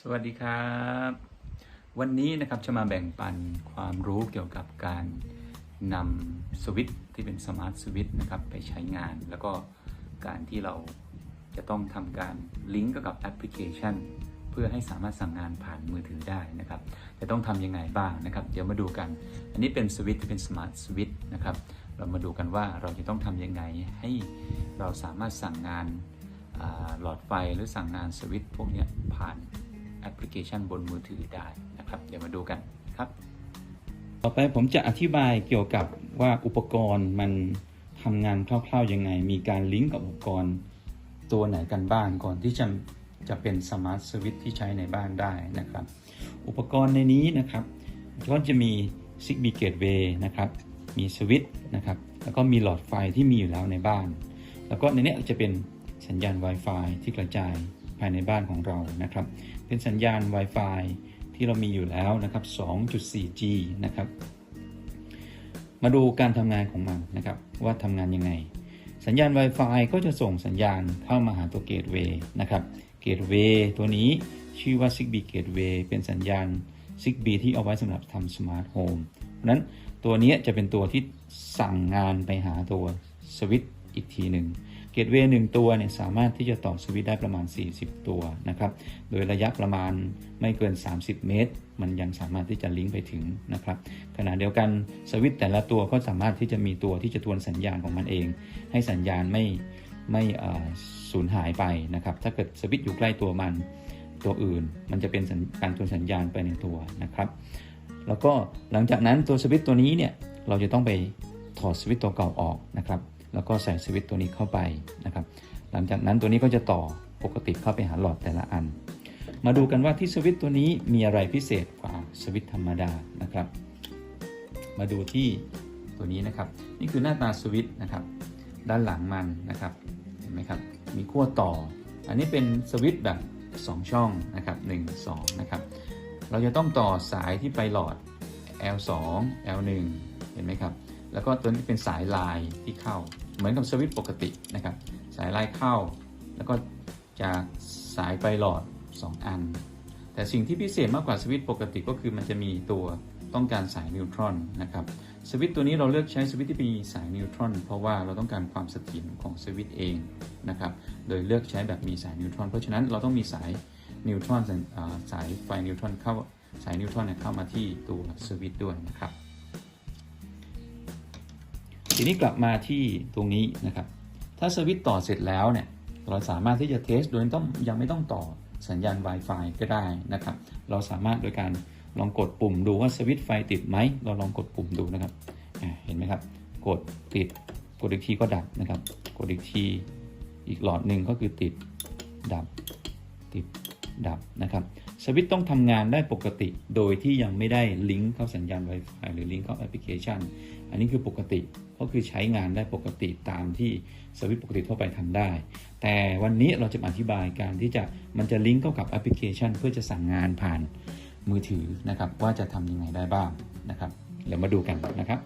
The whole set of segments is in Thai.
สวัสดีครับ วันนี้นะครับจะมาแบ่งปันความรู้เกี่ยวกับการนำสวิตที่เป็นสมาร์ทสวิตนะครับไปใช้งาน แล้วก็การที่เราจะต้องทำการลิงก์กับแอปพลิเคชัน เพื่อให้สามารถสั่งงานผ่านมือถือได้นะครับจะต้องทำยังไงบ้างนะครับ เดี๋ยวมาดูกัน อันนี้เป็นสวิตที่เป็นสมาร์ทสวิตนะครับเรามาดูกันว่าเราจะต้องทำยังไงให้เราสามารถสั่งงานหลอดไฟหรือสั่งงานสวิตพวกนี้ผ่าน อปพลิเคชันบนมือถือได้นะครับ เดี๋ยวมาดูกันครับ ต่อไปผมจะอธิบายเกี่ยวกับว่าอุปกรณ์มันทำงานคร่าวๆยังไง มีการลิงก์กับอุปกรณ์ตัวไหนกันบ้างก่อนที่จะจะเป็นสมาร์ทสวิตที่ใช้ในบ้านได้นะครับ อุปกรณ์ในนี้นะครับก็จะมี Zigbee Gateway นะครับ มีสวิตช์นะครับ แล้วก็มีหลอดไฟที่มีอยู่แล้วในบ้าน แล้วก็ในนี้จะเป็นสัญญาณ Wi-Fi ที่กระจาย ภายในบ้านของเรานะครับ เป็นสัญญาณ Wi-Fi ที่เรามีอยู่แล้วนะครับ 2.4G นะครับ มาดูการทำงานของมันนะครับว่าทำงานยังไง สัญญาณ Wi-Fi ก็จะส่งสัญญาณเข้ามาหาตัว Gateway นะครับ Gateway ตัวนี้ชื่อว่า Zigbee Gateway เป็นสัญญาณ Zigbee ที่เอาไว้สำหรับทำ Smart Home เพราะนั้นตัวนี้จะเป็นตัวที่สั่งงานไปหาตัวสวิตช์อีกทีหนึ่ง เกตเวย์หนึ่งตัวเนี่ยสามารถที่จะต่อสวิตได้ประมาณ 40 ตัวนะครับ โดยระยะประมาณไม่เกิน 30 เมตร มันยังสามารถที่จะลิงก์ไปถึงนะครับ ขณะเดียวกันสวิตแต่ละตัวก็สามารถที่จะมีตัวที่จะทวนสัญญาณของมันเอง ให้สัญญาณไม่ไม่สูญหายไปนะครับ ถ้าเกิดสวิตอยู่ใกล้ตัวมันตัวอื่น มันจะเป็นการทวนสัญญาณไปในตัวนะครับ แล้วก็หลังจากนั้นตัวสวิตตัวนี้เนี่ยเราจะต้องไปถอดสวิตตัวเก่าออกนะครับ แล้วก็ใส่สวิตตัวนี้เข้าไปนะครับ หลังจากนั้นตัวนี้ก็จะต่อปกติเข้าไปหาหลอดแต่ละอัน มาดูกันว่าที่สวิตตัวนี้มีอะไรพิเศษกว่าสวิตธรรมดานะครับ มาดูที่ตัวนี้นะครับ นี่คือหน้าตาสวิตนะครับ ด้านหลังมันนะครับ เห็นไหมครับ มีขั้วต่อ อันนี้เป็นสวิตแบบ 2 ช่องนะครับ1 2นะครับ เราจะต้องต่อสายที่ไปหลอด L2 L1 เห็นไหมครับ แล้วก็ตัวนี้เป็นสายลายที่เข้า เหมือนกับสวิตช์ปกตินะครับ สายลายเข้า แล้วก็จากสายไปหลอด 2 อัน แต่สิ่งที่พิเศษมากกว่าสวิตช์ปกติก็คือมันจะมีตัวต้องการสายนิวตรอนนะครับสวิตช์ตัวนี้เราเลือกใช้สวิตช์ที่มีสายนิวตรอน เพราะว่าเราต้องการความเสถียรของสวิตช์เองนะครับ โดยเลือกใช้แบบมีสายนิวตรอน เพราะฉะนั้นเราต้องมีสายนิวตรอนสายไฟนิวตรอนเข้าสายนิวตรอนเนี่ยเข้ามาที่ตัวสวิตช์ด้วยนะครับ ทีนี้กลับมาที่ตรงนี้นะครับ ถ้าสวิตต่อเสร็จแล้วเนี่ยเราสามารถที่จะเทสโดยต้องยังไม่ต้องต่อสัญญาณ Wi-Fi ก็ได้นะครับ เราสามารถโดยการลองกดปุ่มดูว่าสวิตไฟติดไหม เราลองกดปุ่มดูนะครับ เห็นไหมครับ กดติด กดอีกทีก็ดับนะครับ กดอีกที อีกหลอดหนึ่งก็คือติด ดับ ติด ดับนะครับ สวิตต้องทำงานได้ปกติ โดยที่ยังไม่ได้ลิงก์เข้าสัญญาณ Wi-Fi หรือลิงก์เข้าแอปพลิเคชัน อันนี้คือปกติ ก็คือใช้งานได้ปกติตามที่สวิตปกติทั่วไปทำได้ แต่วันนี้เราจะอธิบายการที่จะมันจะลิงก์เข้ากับแอปพลิเคชัน เพื่อจะสั่งงานผ่านมือถือนะครับ ว่าจะทำยังไงได้บ้างนะครับเดี๋ยวมาดูกันนะครับ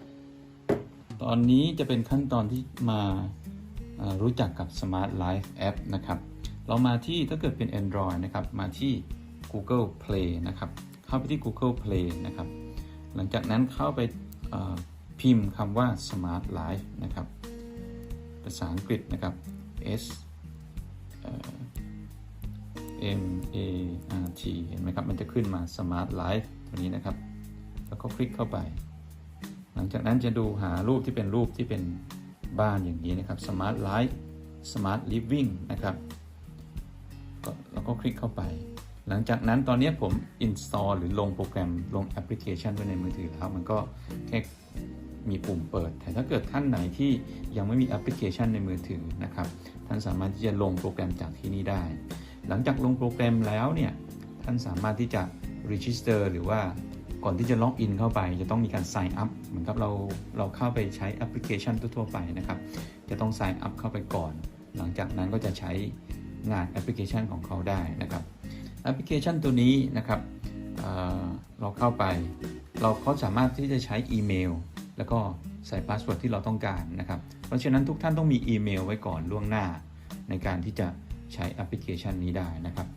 ตอนนี้จะเป็นขั้นตอนที่มารู้จักกับ Smart Life App นะครับ เรามาที่ถ้าเกิดเป็น Android นะครับ มาที่ Google Play นะครับ เข้าไปที่ Google Play นะครับ หลังจากนั้นเข้าไป พิมพ์คำว่า Smart Life นะครับ ภาษาอังกฤษนะครับ S M A R T เห็นไหมครับ มันจะขึ้นมา Smart Life ตัวนี้นะครับ แล้วก็คลิกเข้าไป หลังจากนั้นจะดูหารูปที่เป็นรูปที่เป็นบ้านอย่างนี้นะครับ Smart Life Smart Living นะครับแล้วก็คลิกเข้าไป หลังจากนั้นตอนนี้ผม install หรือลงโปรแกรมลงแอปพลิเคชันไว้ในมือถือแล้ว มันก็แค่ มีปุ่มเปิด แต่ถ้าเกิดท่านไหนที่ยังไม่มีแอปพลิเคชันในมือถือนะครับ ท่านสามารถที่จะลงโปรแกรมจากที่นี่ได้ หลังจากลงโปรแกรมแล้วเนี่ย ท่านสามารถที่จะ register หรือว่าก่อนที่จะล็อกอินเข้าไป จะต้องมีการ sign up เหมือนกับเราเราเข้าไปใช้แอปพลิเคชันทั่วไปนะครับ จะต้อง sign up เข้าไปก่อน หลังจากนั้นก็จะใช้งานแอปพลิเคชันของเขาได้นะครับแอปพลิเคชันตัวนี้นะครับเเราเข้าไป เราเขาสามารถที่จะใช้อีเมล แล้วก็ใส่พาสเวิร์ดที่เราต้องการนะครับ เพราะฉะนั้นทุกท่านต้องมีอีเมลไว้ก่อนล่วงหน้า ในการที่จะใช้แอปพลิเคชันนี้ได้นะครับ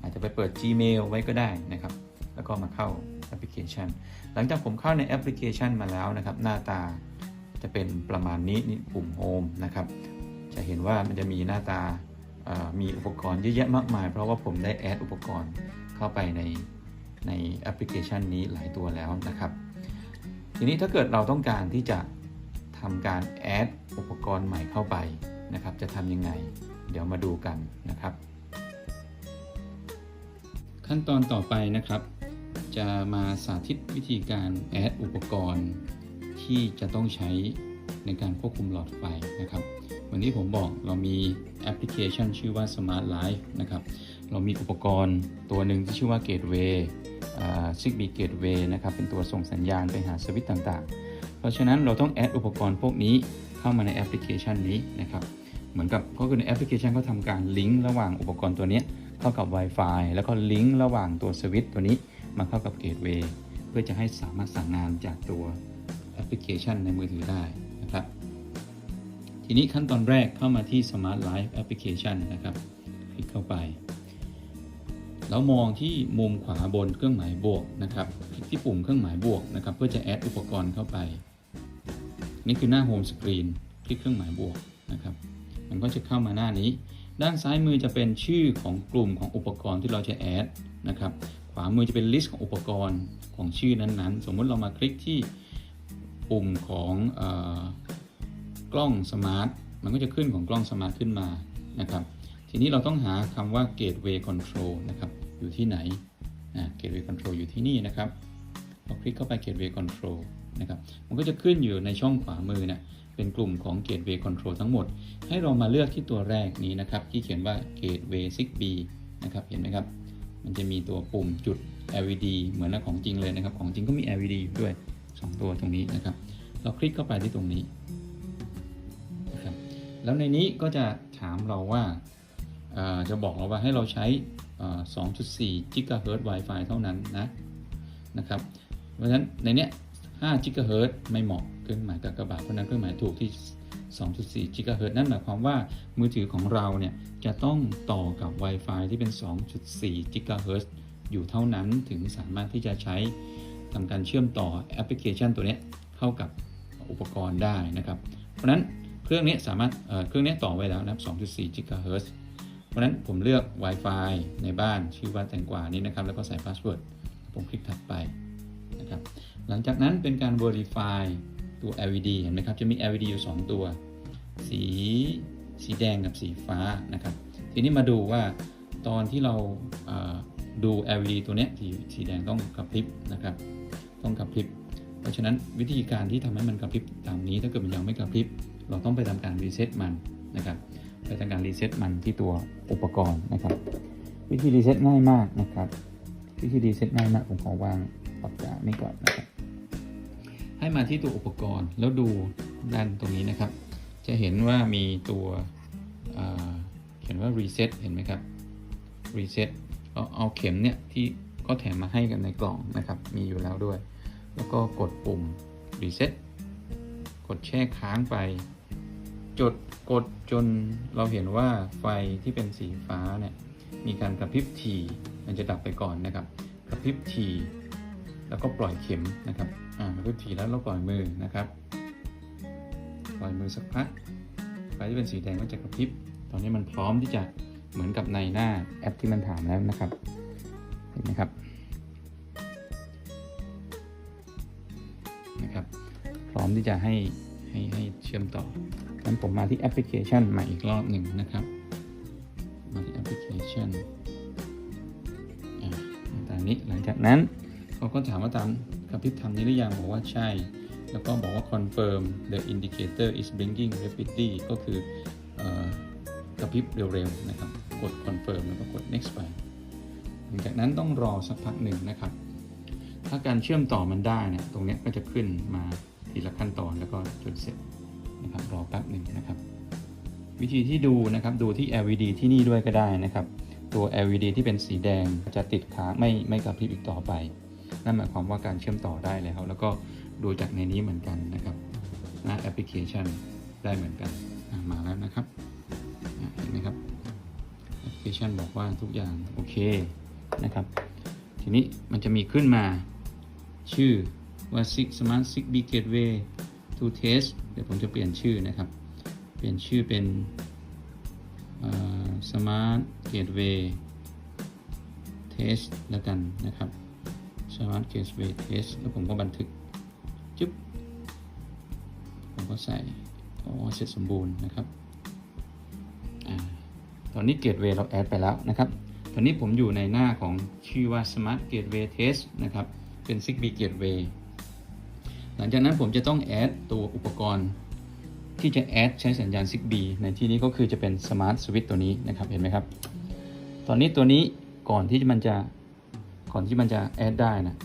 อาจจะไปเปิด Gmail ไว้ก็ได้นะครับ แล้วก็มาเข้าแอปพลิเคชัน หลังจากผมเข้าในแอปพลิเคชันมาแล้วนะครับ หน้าตาจะเป็นประมาณนี้นี่ปุ่ม Home นะครับ จะเห็นว่ามันจะมีหน้าตามีอุปกรณ์เยอะแยะมากมาย เพราะว่าผมได้แอดอุปกรณ์เข้าไปในในแอปพลิเคชันนี้หลายตัวแล้วนะครับ ทีนี้ถ้าเกิดเราต้องการที่จะทำการแอดอุปกรณ์ใหม่เข้าไปนะครับ จะทำยังไง เดี๋ยวมาดูกันนะครับ ขั้นตอนต่อไปนะครับ จะมาสาธิตวิธีการแอดอุปกรณ์ที่จะต้องใช้ในการควบคุมหลอดไฟนะครับ วันนี้ผมบอกเรามีแอปพลิเคชันชื่อว่า Smart Life นะครับ เรามีอุปกรณ์ตัวหนึ่งที่ชื่อว่า Gateway ซิกบีเกตเวย์นะครับเป็นตัวส่งสัญญาณไปหาสวิตช์ต่างๆ เพราะฉะนั้นเราต้องแอดอุปกรณ์พวกนี้เข้ามาในแอปพลิเคชันนี้นะครับเหมือนกับก็คือในแอปพลิเคชันเขาทำการลิงก์ระหว่างอุปกรณ์ตัวนี้เข้ากับ Wi-Fi แล้วก็ลิงก์ระหว่างตัวสวิตช์ตัวนี้มาเข้ากับเกตเวย์เพื่อจะให้สามารถสั่งงานจากตัวแอปพลิเคชันในมือถือได้นะครับ ทีนี้ขั้นตอนแรกเข้ามาที่ Smart Life Application นะครับ คลิกเข้าไป แล้วมองที่มุมขวาบนเครื่องหมายบวกนะครับคลิกที่ปุ่มเครื่องหมายบวกนะครับเพื่อจะแอดอุปกรณ์เข้าไป นี่คือหน้าโฮมสกรีนคลิกเครื่องหมายบวกนะครับ มันก็จะเข้ามาหน้านี้ ด้านซ้ายมือจะเป็นชื่อของกลุ่มของอุปกรณ์ที่เราจะแอดนะครับ ขวามือจะเป็นลิสต์ของอุปกรณ์ของชื่อนั้นๆ สมมุติเรามาคลิกที่ปุ่มของอกล้องสมาร์ท มันก็จะขึ้นของกล้องสมาร์ทขึ้นมานะครับ ทีนี้เราต้องหาคำว่า Gateway Control นะครับ อยู่ที่ไหน Gateway Control อยู่ที่นี่นะครับเราคลิกเข้าไป Gateway Control นะครับ มันก็จะขึ้นอยู่ในช่องขวามือเนะเป็นกลุ่มของ Gateway Control ทั้งหมด ให้เรามาเลือกที่ตัวแรกนี้นะครับ ที่เขียนว่า Gateway 6B นะครับ เห็นไหมครับ มันจะมีตัวปุ่มจุด LED เหมือนของจริงเลยนะครับ ของจริงก็มี LED อยู่ด้วย 2 ตัวตรงนี้นะครับ เราคลิกเข้าไปที่ตรงนี้นะครับ แล้วในนี้ก็จะถามเราว่า จะบอกเราว่าให้เราใช้ 2.4 GHz Wi-Fi เท่านั้นนะนะครับ เพราะฉะนั้นในเนี้ย 5 GHz ไม่เหมาะเครื่องหมายกากบาทเพราะนั้นเครื่องหมายถูกที่ 2.4 GHz นั่นหมายความว่ามือถือของเราเนี่ยจะต้องต่อกับ Wi-Fi ที่เป็น 2.4 GHz อยู่เท่านั้นถึงสามารถที่จะใช้ทำการเชื่อมต่อแอปพลิเคชันตัวเนี้ยเข้ากับอุปกรณ์ได้นะครับ เพราะฉะนั้นเครื่องนี้สามารถเครื่องนี้ต่อไว้แล้วนะครับ 2.4 GHz ราะนั้นผมเลือก Wi-Fi ในบ้านชื่อว่าแตงกวานี้นะครับ แล้วก็ใส่พาสเวิร์ดผมคลิกถัดไปนะครับหลังจากนั้นเป็นการ Verify ตัว LED เห็นไหมครับ จะมี LED อยู่ 2 ตัว สีสีแดงกับสีฟ้านะครับ ทีนี้มาดูว่าตอนที่เราดู LED ตัวนี้สีสีแดงต้องกระพริบนะครับ ต้องกระพริบ เพราะฉะนั้นวิธีการที่ทำให้มันกระพริบตามนี้ถ้าเกิดมันยังไม่กระพริบ เราต้องไปทำการรีเซ็ตมันนะครับ ไปทำการรีเซ็ตมันที่ตัวอุปกรณ์นะครับ วิธีรีเซ็ตง่ายมากนะครับวิธีรีเซ็ตง่ายมากผมขอวางออกจานี้ก่อนนะครับให้มาที่ตัวอุปกรณ์แล้วดูด้านตรงนี้นะครับ จะเห็นว่ามีตัวเขียนว่า reset เห็นไหมครับ reset เอาเอาเข็มเนี่ยที่ก็แถมมาให้กันในกล่องนะครับ มีอยู่แล้วด้วย แล้วก็กดปุ่ม reset กดแช่ค้างไป จดกดจนเราเห็นว่าไฟที่เป็นสีฟ้าเนี่ยมีการกระพริบถี่มันจะดับไปก่อนนะครับ กระพริบถี่แล้วก็ปล่อยเข็มนะครับอ่ากระพริบถี่แล้วเราปล่อยมือนะครับ ปล่อยมือสักพักไฟที่เป็นสีแดงก็จะกระพริบ ตอนนี้มันพร้อมที่จะเหมือนกับในหน้าแอปที่มันถามแล้วนะครับ เห็นไหมครับนะครับ พร้อมที่จะให้ให้ให้เชื่อมต่อ งั้นผมมาที่แอปพลิเคชันใหม่อีกรอบหนึ่งนะครับ มาที่แอปพลิเคชันอ่าตามนี้หลังจากนั้นเขาก็ถามว่าตามกระพริบทำนี้หรือยังบอกว่าใช่ แล้วก็บอกว่า confirm the indicator is blinking rapidly ก็คืออกระพริบเร็วๆนะครับ กด confirm แล้วก็กด next ไป หลังจากนั้นต้องรอสักพักหนึ่งนะครับ ถ้าการเชื่อมต่อมันได้เนี่ยตรงนี้ก็จะขึ้นมาทีละขั้นตอนแล้วก็จนเสร็จ นะครับรอแป๊บหนึ่งนะครับ วิธีที่ดูนะครับดูที่ LED ที่นี่ด้วยก็ได้นะครับ ตัว LED ที่เป็นสีแดงจะติดค้างไม่ไม่กระพริบอีกต่อไป นั่นหมายความว่าการเชื่อมต่อได้แล้ว แล้วก็ดูจากในนี้เหมือนกันนะครับหน้าแอปพลิเคชันได้เหมือนกันมาแล้วนะครับเห็นไหมครับโอเค notification บอกว่าทุกอย่างโอเคนะครับ ทีนี้มันจะมีขึ้นมาชื่อว่า Six Smart Six B Gateway to Test เดี๋ยวผมจะเปลี่ยนชื่อนะครับ เปลี่ยนชื่อเป็น Smart Gateway Test แล้วกันนะครับ Smart Gateway Test แล้วผมก็บันทึกจุ๊บ ผมก็ใส่อ๋อเสร็จสมบูรณ์นะครับอตอนนี้ Gateway เราแอดไปแล้วนะครับ ตอนนี้ผมอยู่ในหน้าของชื่อว่า Smart Gateway Test นะครับ เป็น Zigbee Gateway หลังจากนั้นผมจะต้องแอดตัวอุปกรณ์ที่จะแอดใช้สัญญาณ Zigbee ในที่นี้ก็คือจะเป็น Smart Switch ตัวนี้นะครับเห็นไหมครับ ตอนนี้ตัวนี้ก่อนที่มันจะก่อนที่มันจะแอดได้นะ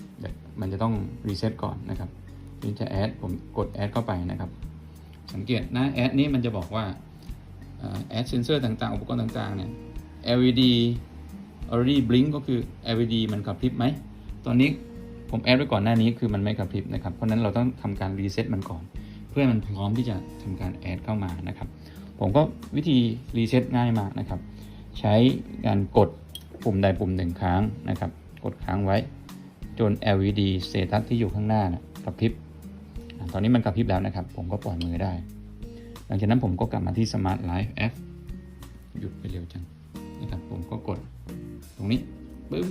มันจะต้องรีเซ็ตก่อนนะครับที่จะแอดผมกดแอดเข้าไปนะครับ สังเกตหน้าแอดนี้มันจะบอกว่าแอดเซนเซอร์ต่างๆ อุปกรณ์ต่างๆเนี่ย LED already blink ก็คือ LED มันกระพริบไหม ตอนนี้ ผมแอดไว้ก่อนหน้านี้คือมันไม่กระพริบนะครับ เพราะนั้นเราต้องทำการรีเซ็ตมันก่อน เพื่อให้มันพร้อมที่จะทำการแอดเข้ามานะครับ ผมก็วิธีรีเซ็ตง่ายมากนะครับ ใช้การกดปุ่มใดปุ่มหนึ่งครั้งนะครับ กดค้างไว้ จน LED status ที่อยู่ข้างหน้านะกระพริบ ตอนนี้มันกระพริบแล้วนะครับ ผมก็ปล่อยมือได้ หลังจากนั้นผมก็กลับมาที่ Smart Life App หยุดไปเร็วจังนะครับ ผมก็กดตรงนี้ปึ้ม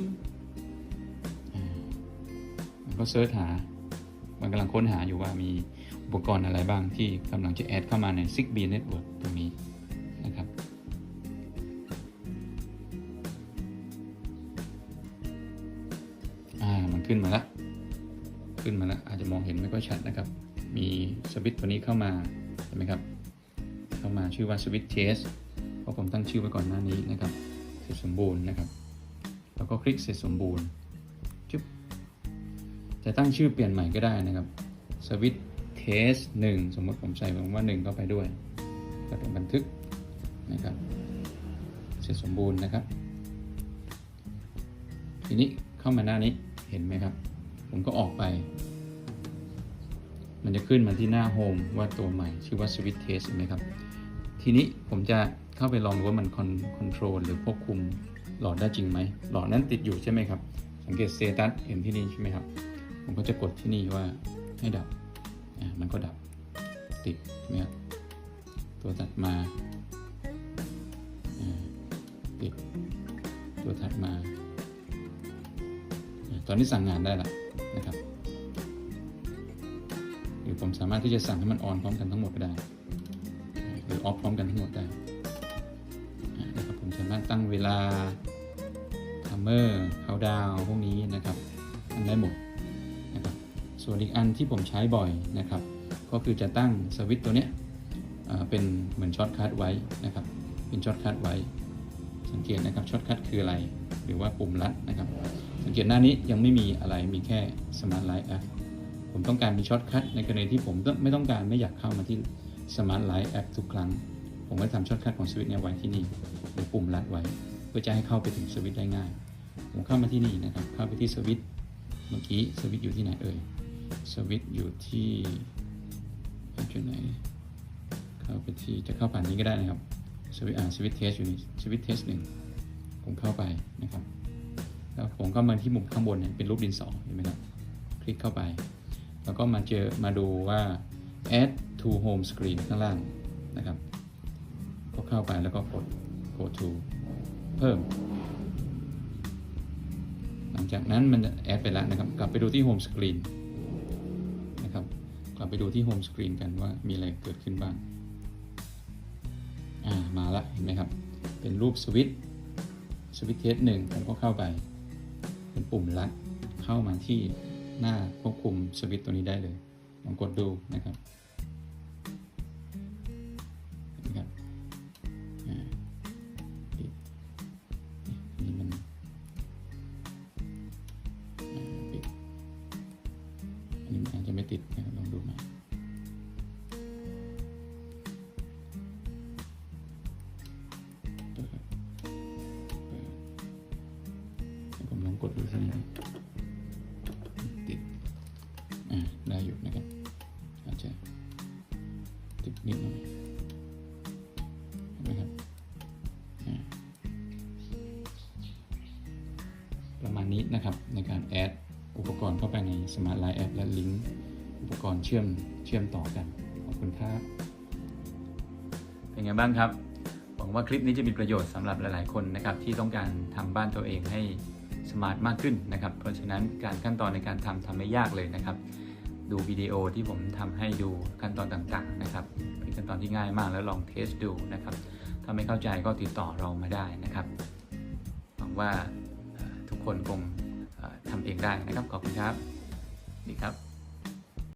ก็เซิร์ชหา มันกำลังค้นหาอยู่ว่ามีอุปกรณ์อะไรบ้างที่กำลังจะแอดเข้ามาใน Zigbee Network ตรงนี้นะครับ อ่า มันขึ้นมาแล้ว ขึ้นมาแล้ว อาจจะมองเห็นไม่ค่อยชัดนะครับ มีสวิตตัวนี้เข้ามา เห็นไหมครับ เข้ามาชื่อว่าสวิตช์เทสเพราะผมตั้งชื่อไว้ก่อนหน้านี้นะครับ เสร็จสมบูรณ์นะครับ แล้วก็คลิกเสร็จสมบูรณ์ จะตั้งชื่อเปลี่ยนใหม่ก็ได้นะครับสวิตเทสหนึ่งสมมติผมใส่คำว่าหนึ่งเข้าไปด้วยก็เป็นบันทึกนะครับ เสร็จสมบูรณ์นะครับ ทีนี้เข้ามาหน้านี้เห็นไหมครับ ผมก็ออกไป มันจะขึ้นมาที่หน้าโฮมว่าตัวใหม่ ชื่อว่า Switch Test เห็นไหมครับ ทีนี้ผมจะเข้าไปลองดูว่ามันคอนโทรลหรือควบคุมหลอดได้จริงไหมหลอดนั้นติดอยู่ใช่ไหมครับ สังเกต Status เห็นที่นี่ใช่ไหมครับ ผมก็จะกดที่นี่ว่าให้ดับอะมันก็ดับติดใช่ไหมครับตัวถัดมาอ่าติดตัวถัดมา ตอนนี้สั่งงานได้ล้วนะครับหรือผมสามารถที่จะสั่งให้มันออนพร้อมกันทั้งหมดก็ได้หรือออฟพร้อมกันทั้งหมดได้อ่านะครับผมสามารถตั้งเวลาทัมเมอร์เขาดาวพวกนี้นะครับทำได้หมด ส่วนอีกอันที่ผมใช้บ่อยนะครับ ก็คือจะตั้งสวิตตัวเนี้ยเป็นเหมือนช็อตคัทไว้นะครับ เป็นช็อตคัทไว้ สังเกตนะครับช็อตคัทคืออะไร หรือว่าปุ่มลัดนะครับ สังเกตหน้านี้ยังไม่มีอะไรมีแค่ Smart Light App ผมต้องการมีช็อตคัทในกรณีที่ผมไม่ต้องการไม่อยากเข้ามาที่ Smart Light App ทุกครั้ง ผมก็ทำช็อตคัทของสวิตเนี่ยไว้ที่นี่หรือปุ่มลัดไว้ เพื่อจะให้เข้าไปถึงสวิตได้ง่าย ผมเข้ามาที่นี่นะครับ เข้าไปที่สวิตเมื่อกี้สวิตอยู่ที่ไหนเอ่ย สวิตอยู่ที่อยู่ไหน เข้าไปที่จะเข้าผ่านนี้ก็ได้นะครับ สวิตช์อ่าสวิตเทสอยู่นี่สวิตเทสหนึ่งผมเข้าไปนะครับ แล้วผมก็มาที่มุมข้างบนเนี่ยเป็นรูปดินสอเห็นไหมครับ คลิกเข้าไป แล้วก็มาเจอมาดูว่า add to home screen ข้างล่างนะครับ ก็เข้าไปแล้วก็กด go to เพิ่ม หลังจากนั้นมันแอดไปแล้วนะครับ กลับไปดูที่ home screen นะครับกลับ ไปดูที่โฮมสกรีนกันว่ามีอะไรเกิดขึ้นบ้าง อ่า มาละเห็นไหมครับ เป็นรูปสวิตช์สวิตช์เทสหนึ่งผมก็เข้าไป เป็นปุ่มลัดเข้ามาที่หน้าควบคุมสวิตช์ตัวนี้ได้เลย ลองกดดูนะครับ กดดูสักนิดนึงติดอ่าได้อยู่นะครับอาจจะติดนิดหน่อยนไหมครับอ่าณนี้นะครับในการแอดอุปกรณ์เข้าไปใน Smart Line App และลิงก์อุปกรณ์เชื่อมเชื่อมต่อกัน ขอบคุณครับ เป็นไงบ้างครับหวังว่าคลิปนี้จะมีประโยชน์สำหรับหลาย ๆ คนนะครับที่ต้องการทำบ้านตัวเองให้ สมาร์ทมากขึ้นนะครับ เพราะฉะนั้นการขั้นตอนในการทำทำไม่ยากเลยนะครับ ดูวิดีโอที่ผมทำให้ดูขั้นตอนต่างๆนะครับเป็นขั้นตอนที่ง่ายมากแล้วลองเทสดูนะครับ ถ้าไม่เข้าใจก็ติดต่อเรามาได้นะครับหวังว่าทุกคนคงเอ่อทำเองได้นะครับขอบคุณครับดีครับ